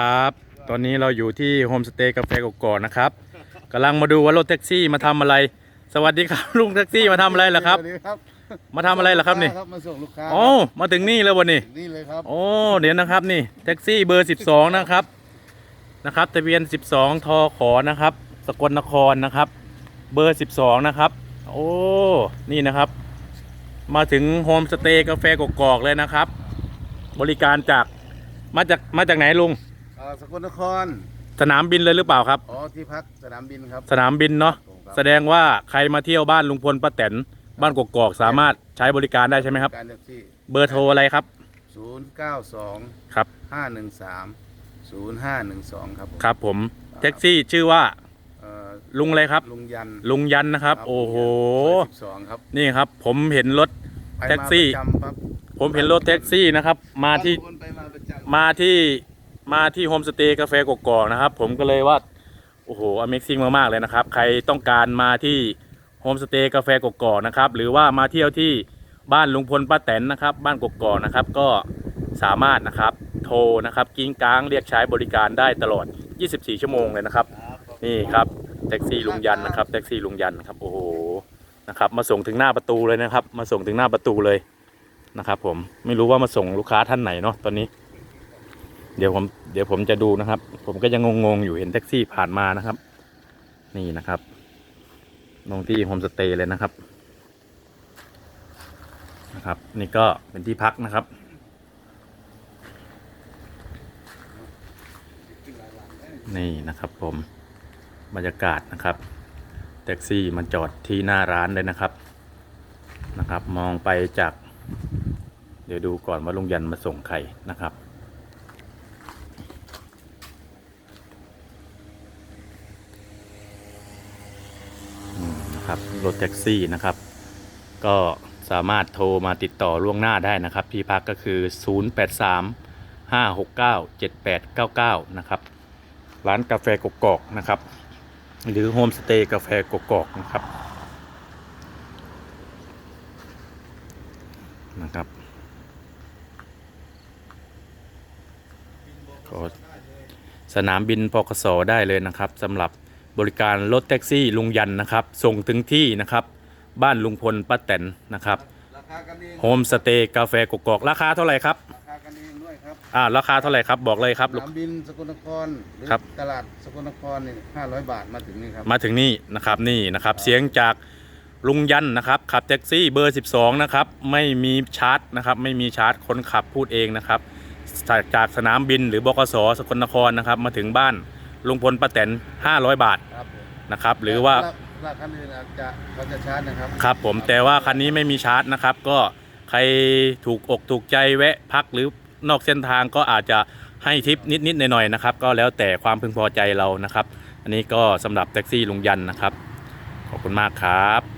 ครับ ตอนนี้เราอยู่ที่โฮมสเตย์กาแฟกกอกนะครับกำลังมาดูว่ารถแท็กซี่มาทำอะไร สวัสดีครับลุงแท็กซี่มาทำอะไรล่ะครับ สวัสดีครับมาทำอะไรล่ะครับนี่มาส่งลูกค้าโอ้มาถึงนี่แล้ววันนี้นี่เลยครับโอ้เดี๋ยวนะครับนี่แท็กซี่เบอร์ 12 นะครับนะครับทะเบียน 12 ทอขอนะครับ สกลนครนะครับ เบอร์ 12 นะครับ โอ้นี่นะครับ มาถึงโฮมสเตย์กาแฟกกอกเลยนะครับ บริการจากมาจากมาจากไหนลุง อ่าสกลนคร สนามบินเลยหรือเปล่าครับ อ๋อ ที่พักสนามบินครับ สนามบินเนาะแสดงว่าใครมาเที่ยวบ้านลุงพลป้าแตนบ้านกกอกสามารถใช้บริการได้ใช่ไหมครับ การแท็กซี่ เบอร์โทรอะไรครับศูนย์เก้าสองครับห้าหนึ่งสามศูนย์ห้าหนึ่งสองครับผมครับผมแท็กซี่ชื่อว่าเอ่อลุงอะไรครับ ลุงยันลุงยันนะครับ โอ้โหสิบสองครับนี่ครับ ผมเห็นรถ ไปแท็กซี่มาประจำครับผมเห็นรถแท็กซี่นะครับ มาที่บงคนไปมาประจำมาที่ มาที่โฮมสเตย์กาแฟกกอกนะครับ ผมก็เลยว่า โอ้โห Amazing มาก ๆ เลยนะครับ ใครต้องการมาที่โฮมสเตย์กาแฟกกอกนะครับ หรือว่ามาเที่ยวที่บ้านลุงพลป้าแตนนะครับ บ้านกกอกนะครับ ก็สามารถนะครับ โทรนะครับกิ้งก้างเรียกใช้บริการได้ตลอด 24 ชั่วโมงเลยนะครับ นี่ครับแท็กซี่ลุงยันนะครับแท็กซี่ลุงยันครับ โอ้โห นะครับ มาส่งถึงหน้าประตูเลยนะครับ มาส่งถึงหน้าประตูเลยนะครับ ผม ไม่รู้ว่ามาส่งลูกค้าท่านไหนเนาะตอนนี้ ดี๋ยวผมเดี๋ยวผมจะดูนะครับ ผมก็ยังงงๆอยู่เห็นแท็กซี่ผ่านมานะครับ นี่นะครับลงที่โฮมสเตย์เลยนะครับนะครับ นี่ก็เป็นที่พักนะครับ นี่นะครับผมบรรยากาศนะครับ แท็กซี่มาจอดที่หน้าร้านเลยนะครับนะครับ มองไปจาก เดี๋ยวดูก่อนว่าลุงยันมาส่งใครนะครับ นะครับรถแท็กซี่นะครับ ก็สามารถโทรมาติดต่อล่วงหน้าได้นะครับ ที่พักก็คือ 083 569 7899 นะครับ ร้านกาแฟกกอกนะครับ หรือโฮมสเตย์กาแฟกกอกนะครับนะครับสนามบินพกสได้เลยนะครับสำหรับ บริการรถแท็กซี่ลุงยันนะครับ ส่งถึงที่นะครับ บ้านลุงพลป้าแตนนะครับราคากันเองโฮมสเตย์กาแฟกกอกราคาเท่าไหร่ครับราคากันเองด้วยครับอ่าราคาเท่าไหร่ครับบอกเลยครับ สนามบินสกลนครหรือครับ ตลาดสกลนครนี่ห้าร้อยบาทมาถึงนี่ครับมาถึงนี่นะครับนี่นะครับเสียงจากลุงยันนะครับขับแท็กซี่เบอร์ 12 นะครับไม่มีชาร์จนะครับไม่มีชาร์จคนขับพูดเองนะครับจากจากสนามบินหรือบกสสกลนครนะครับมาถึงบ้าน ลุงพลป้าแตน500 บาทครับผมนะครับ หรือว่า ราคาอื่นอาจจะเขาจะชาร์จนะครับครับผมแต่ว่าคันนี้ไม่มีชาร์จนะครับ ก็ใครถูกอกถูกใจแวะพักหรือนอกเส้นทางก็อาจจะให้ทิปนิดๆหน่อยๆนะครับ ก็แล้วแต่ความพึงพอใจเรานะครับ อันนี้ก็สำหรับแท็กซี่ลุงยันนะครับ ขอบคุณมากครับ